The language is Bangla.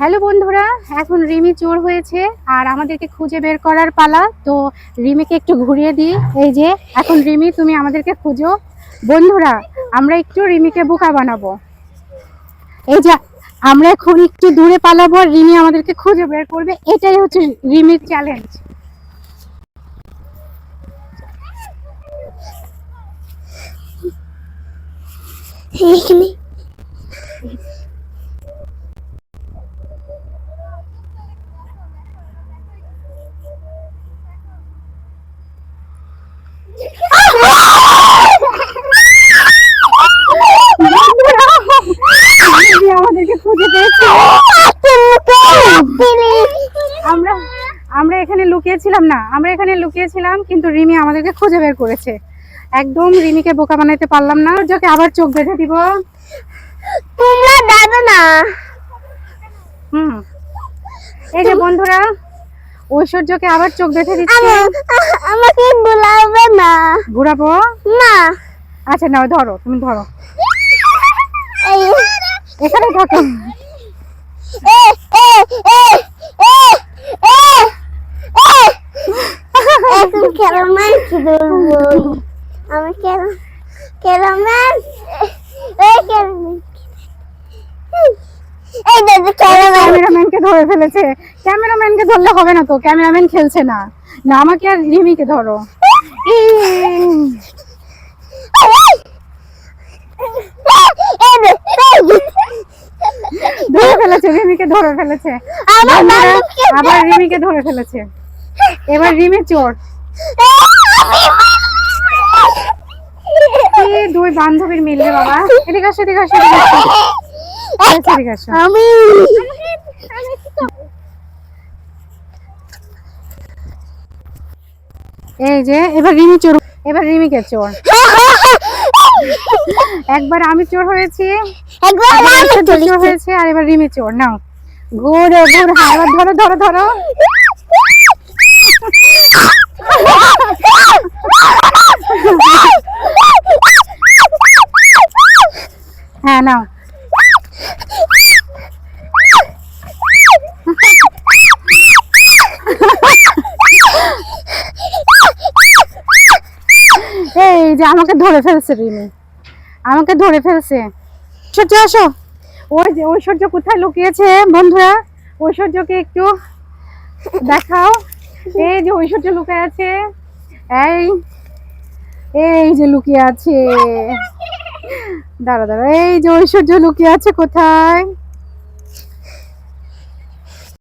হ্যালো বন্ধুরা, এখন রিমি চোর হয়েছে আর আমাদেরকে খুঁজে বের করার পালা। তো রিমিকে একটু ঘুরিয়ে দিই। এই যে, এখন রিমি, তুমি আমাদেরকে খুঁজো। বন্ধুরা, আমরা একটু রিমিকে বোকা বানাবো। এই যে, আমরা এখন একটু দূরে পালাবো আর রিমি আমাদেরকে খুঁজে বের করবে। এটাই হচ্ছে রিমির চ্যালেঞ্জ এখানে আমাদেরকে খুঁজে পেয়েছে আমরা আমরা এখানে লুকিয়েছিলাম না আমরা এখানে লুকিয়েছিলাম কিন্তু রিমি আমাদেরকে খুঁজে বের করেছে। একদম রিমিকে বোকা বানাইতে পারলাম না ওকে আবার চোখ বেঁধে দিব। তোমরা দাদা না। হুম। এই যে বন্ধুরা ঐশ্বর্যকে আবার চোখ বেঁধে দিচ্ছি। আমা- আমাকে বলাবে না। ঘুরাবো? না। আচ্ছা নাও ধরো তুমি ধরো। এই এখানে থাকো এ এ এ এ ক্যামেরাম্যানকে ধরে ফেলেছে। ক্যামেরাম্যানকে ধরলে হবে না তো? ক্যামেরাম্যান খেলছে না। না আমাকে আর রিমিকে ধরো। ধরে ফেলেছে রিমিকে ধরে ফেলেছে। আবার রিমিকে ধরে ফেলেছে? এবার রিমি চোর। দুই বান্ধবীর মিললে বাবা। এদিকে আসো এদিকে আসো। আচ্ছা, আমি এই যে এবার রিমি চোর এবার রিমিকে চোর। একবার আমি চোর হয়েছি একবার একবার আমি চোর হয়েছে আর এবার রিমি চোর। নাও। ঘুরে ঘুরে এবার ধরো ধরো ধরো। হ্যাঁ নাও। যে আমাকে ধরে ফেলছে, রিমি। আমাকে ধরে ফেলছে। ঐশ্বর্য আসো। ওই যে ঐশ্বর্য কোথায় লুকিয়েছে, বন্ধুরা? ঐশ্বর্যকে একটু দেখাও। এই যে ঐশ্বর্য লুকিয়ে আছে। এই এই যে লুকিয়ে আছে। দাঁড়া দাঁড়া এই যে ঐশ্বর্য লুকিয়ে আছে কোথায়?